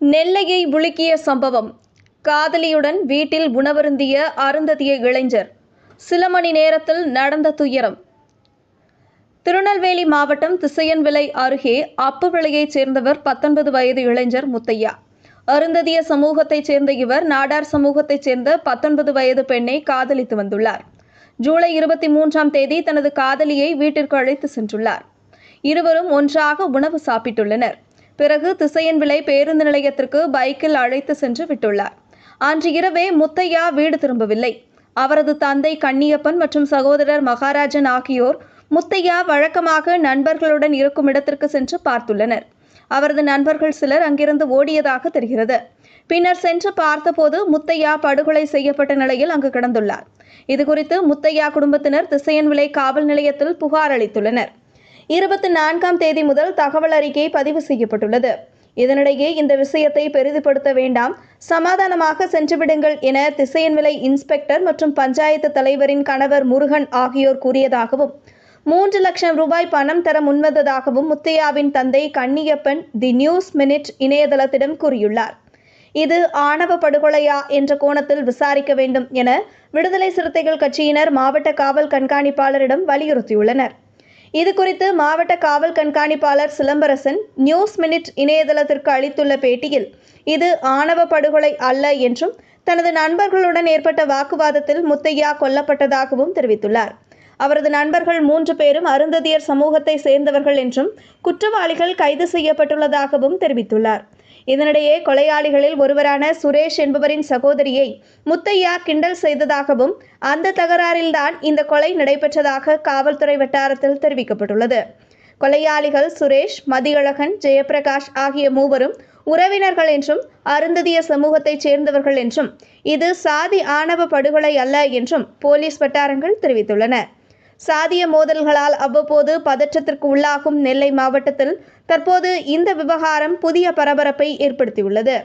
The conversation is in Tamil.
நெல்லையை உலுக்கிய சம்பவம். காதலியுடன் வீட்டில் உணவருந்திய அருந்ததிய இளைஞர். சில மணி நேரத்தில் நடந்த துயரம். திருநெல்வேலி மாவட்டம் திசையன்விளை அருகே அப்புவிளையைச் சேர்ந்தவர் பத்தொன்பது வயது இளைஞர் முத்தையா. அருந்ததிய சமூகத்தைச் சேர்ந்த இவர் நாடார் சமூகத்தைச் சேர்ந்த பத்தொன்பது வயது பெண்ணை காதலித்து வந்துள்ளார். ஜூலை இருபத்தி மூன்றாம் தேதி தனது காதலியை வீட்டிற்கு அழைத்து சென்றுள்ளார். இருவரும் ஒன்றாக உணவு சாப்பிட்டுள்ளனர். பிறகு திசையன்விளை பேருந்து நிலையத்திற்கு பைக்கில் அழைத்து சென்று விட்டுள்ளார். அன்று இரவே முத்தையா வீடு திரும்பவில்லை. அவரது தந்தை கன்னியப்பன் மற்றும் சகோதரர் மகாராஜன் ஆகியோர் முத்தையா வழக்கமாக நண்பர்களுடன் இருக்கும் இடத்திற்கு சென்று பார்த்துள்ளனர். அவரது நண்பர்கள் சிலர் அங்கிருந்து ஓடியதாக தெரிகிறது. பின்னர் சென்று பார்த்தபோது முத்தையா படுகொலை செய்யப்பட்ட நிலையில் அங்கு கிடந்துள்ளார். இதுகுறித்து முத்தையா குடும்பத்தினர் திசையன்விளை காவல் நிலையத்தில் புகார் அளித்துள்ளனர். இருபத்தி நான்காம் தேதி முதல் தகவல் அறிக்கை பதிவு செய்யப்பட்டுள்ளது. இதனிடையே இந்த விஷயத்தை பெரிதுபடுத்த வேண்டாம். சமாதானமாக சென்றுவிடுங்கள் என திசையன்விலை இன்ஸ்பெக்டர் மற்றும் பஞ்சாயத்து தலைவரின் கணவர் முருகன் ஆகியோர் கூறியதாகவும் மூன்று லட்சம் ரூபாய் பணம் தர முன்வந்ததாகவும் முத்தையாவின் தந்தை கன்னியப்பன் தி நியூஸ் மினிட் இணையதளத்திடம் கூறியுள்ளார். இது ஆணவ படுகொலையா என்ற கோணத்தில் விசாரிக்க வேண்டும் என விடுதலை சிறுத்தைகள் கட்சியினர் மாவட்ட காவல் கண்காணிப்பாளரிடம் வலியுறுத்தியுள்ளனர். இது குறித்து மாவட்ட காவல் கண்காணிப்பாளர் சிலம்பரசன் நியூஸ் மினிட் இணையதளத்திற்கு அளித்துள்ள பேட்டியில் இது ஆணவ படுகொலை அல்ல என்றும் தனது நண்பர்களுடன் ஏற்பட்ட வாக்குவாதத்தில் முத்தையா கொல்லப்பட்டதாகவும் தெரிவித்துள்ளார். அவரது நண்பர்கள் மூன்று பேரும் அருந்ததியர் சமூகத்தை சேர்ந்தவர்கள் என்றும் குற்றவாளிகள் கைது செய்யப்பட்டுள்ளதாகவும் தெரிவித்துள்ளார். இதனிடையே கொலையாளிகளில் ஒருவரான சுரேஷ் என்பவரின் சகோதரியை முத்தையா கிண்டல் செய்ததாகவும் அந்த தகராறில்தான் இந்த கொலை நடைபெற்றதாக காவல்துறை வட்டாரத்தில் தெரிவிக்கப்பட்டுள்ளது. கொலையாளிகள் சுரேஷ் மதியழகன் ஜெயபிரகாஷ் ஆகிய மூவரும் உறவினர்கள் என்றும் அருந்ததிய சமூகத்தைச் சேர்ந்தவர்கள் என்றும் இது சாதி ஆணவ படுகொலை அல்ல என்றும் போலீஸ் வட்டாரங்கள் தெரிவித்துள்ளன. சாதிய மோதல்களால் அவ்வப்போது பதற்றத்திற்கு உள்ளாகும் நெல்லை மாவட்டத்தில் தற்போது இந்த விவகாரம் புதிய பரபரப்பை ஏற்படுத்தியுள்ளது.